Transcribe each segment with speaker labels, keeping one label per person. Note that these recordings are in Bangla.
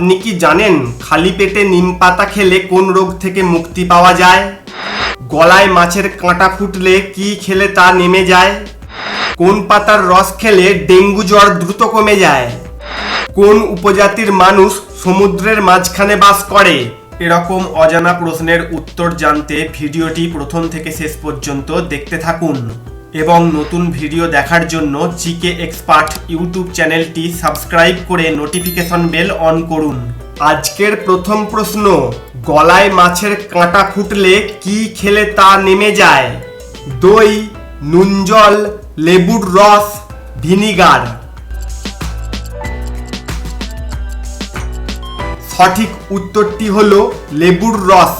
Speaker 1: আপনি কি জানেন খালি পেটে নিম পাতা খেলে কোন রোগ থেকে মুক্তি পাওয়া যায়? গলায় মাছের কাঁটা ফুটলে কি খেলে তা নেমে যায়? কোন পাতার রস খেলে ডেঙ্গু জ্বর দ্রুত কমে যায়? কোন উপজাতির মানুষ সমুদ্রের মাঝখানে বাস করে? এরকম অজানা প্রশ্নের উত্তর জানতে ভিডিওটি প্রথম থেকে শেষ পর্যন্ত দেখতে থাকুন। এবং নতুন ভিডিও দেখার জন্য জিকে এক্সপার্ট ইউটিউব চ্যানেলটি সাবস্ক্রাইব করে নোটিফিকেশন বেল অন করুন। আজকের প্রথম প্রশ্ন, গলায় মাছের কাঁটা ফুটলে কি খেলে তা নেমে যায়? দই, নুন জল, লেবুর রস, ভিনিগার। সঠিক উত্তরটি হলো লেবুর রস।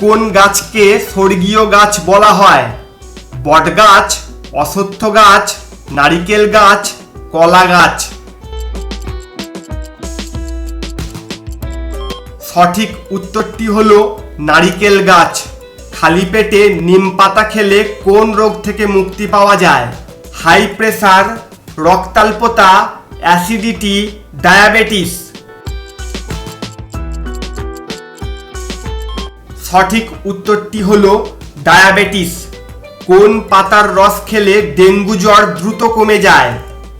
Speaker 1: কোন গাছকে স্বর্গীয় গাছ বলা হয়? বট গাছ অশ্বত্থ গাছ, নারিকেল গাছ, কলা গাছ। সঠিক উত্তরটি হলো নারিকেল গাছ। খালি পেটে নিম পাতা খেলে কোন রোগ থেকে মুক্তি পাওয়া যায়? হাই প্রেসার, রক্তাল্পতা, অ্যাসিডিটি, ডায়াবেটিস। সঠিক উত্তরটি হলো ডায়াবেটিস। কোন পাতার রস খেলে ডেঙ্গু জ্বর দ্রুত কমে যায়?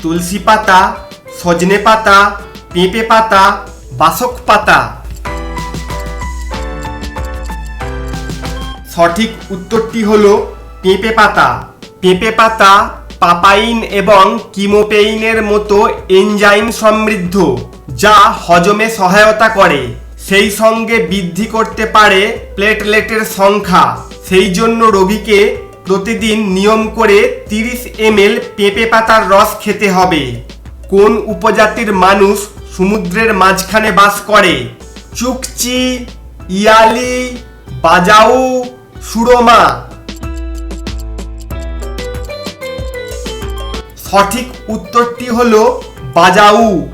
Speaker 1: তুলসী পাতা, সজনে পাতা, পেঁপে পাতা, বাসক পাতা? সঠিক উত্তরটি হল পেঁপে পাতা। পেঁপে পাতা পাপাইন এবং কিমোপেইনের মতো এনজাইম সমৃদ্ধ, যা হজমে সহায়তা করে। সেই সঙ্গে বৃদ্ধি করতে পারে প্লেটলেটের সংখ্যা। সেই জন্য রোগীকে প্রতিদিন নিয়ম করে তিরিশ এমএল পেঁপে পাতার রস খেতে হবে। কোন উপজাতির মানুষ সমুদ্রের মাঝখানে বাস করে? Chukchi, Yali, Bajau, Surma. সঠিক উত্তরটি হলো বাজাউ।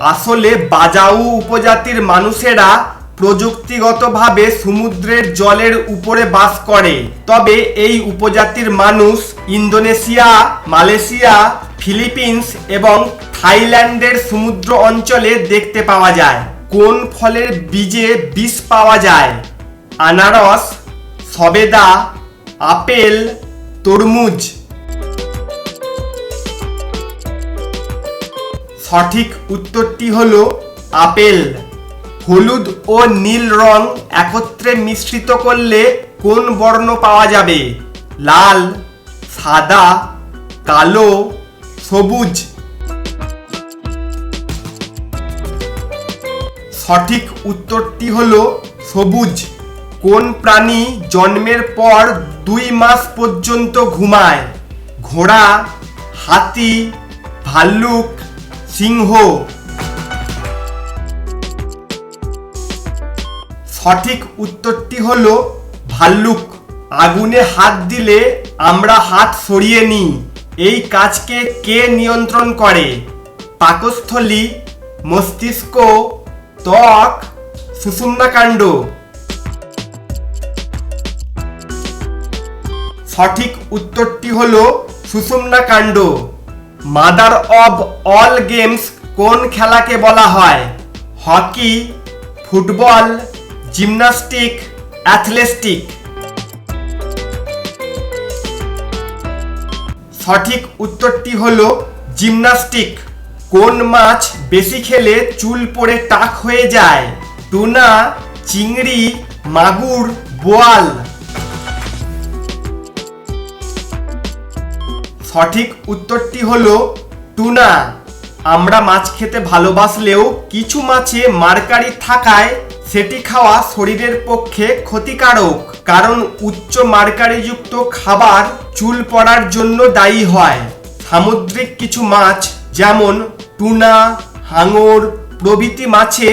Speaker 1: আসলে বাজাউ উপজাতির মানুষেরা প্রযুক্তিগতভাবে সমুদ্রের জলের উপরে বাস করে। তবে এই উপজাতির মানুষ ইন্দোনেশিয়া, মালয়েশিয়া, ফিলিপিন্স এবং থাইল্যান্ডের সমুদ্র অঞ্চলে দেখতে পাওয়া যায়। কোন ফলের বীজে বিষ পাওয়া যায়? আনারস, সবেদা, আপেল, তরমুজ। সঠিক উত্তরটি হলো আপেল। হলুদ ও নীল রং একত্রে মিশ্রিত করলে কোন বর্ণ পাওয়া যাবে? লাল, সাদা, কালো, সবুজ। সঠিক উত্তরটি হল সবুজ। কোন প্রাণী জন্মের পর দুই মাস পর্যন্ত ঘুমায়? ঘোড়া, হাতি, ভাল্লুক, সিংহ। সঠিক উত্তরটি হলো ভাল্লুক। আগুনে হাত দিলে আমরা হাত সরিয়ে নিই। এই কাজকে কে নিয়ন্ত্রণ করে? পাকস্থলী, মস্তিষ্ক, ত্বক, সুষুম্নাকাণ্ড। সঠিক উত্তরটি হল সুষুম্নাকাণ্ড। মাদার অব অল গেমস কোন খেলাকে বলা হয়? হকি, ফুটবল জিমনাস্টিক অ্যাথলেটিক সঠিক উত্তরটি হল জিমনাস্টিক কোন মাছ বেশি খেলে চুল পড়ে টাক হয়ে যায়? টুনা, চিংড়ি, মাগুর, বোয়াল। সঠিক উত্তরটি হলো টুনা। আমরা মাছ খেতে ভালোবাসলেও কিছু মাছে মার্কারি থাকায় সেটি খাওয়া শরীরের পক্ষে ক্ষতিকারক, কারণ উচ্চ মার্কারিযুক্ত খাবার চুল পড়ার জন্য দায়ী হয়। সামুদ্রিক কিছু মাছ, যেমন টুনা, হাঙর প্রভৃতি মাছে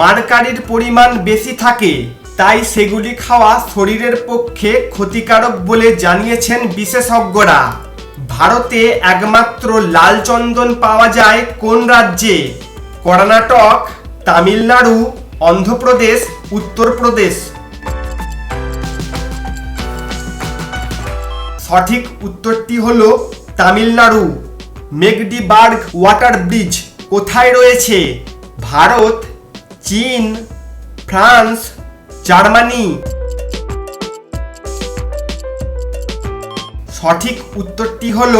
Speaker 1: মার্কারির পরিমাণ বেশি থাকে, তাই সেগুলি খাওয়া শরীরের পক্ষে ক্ষতিকারক বলে জানিয়েছেন বিশেষজ্ঞরা। ভারতে একমাত্র লাল চন্দন পাওয়া যায় কোন রাজ্যে? কর্ণাটক, তামিলনাড়ু অন্ধ্রপ্রদেশ, উত্তরপ্রদেশ। সঠিক উত্তরটি হল তামিলনাড়ু। মেগডিবার্গ ওয়াটার ব্রিজ কোথায় রয়েছে? ভারত, চীন, ফ্রান্স, জার্মানি। সঠিক উত্তরটি হল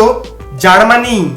Speaker 1: জার্মানি।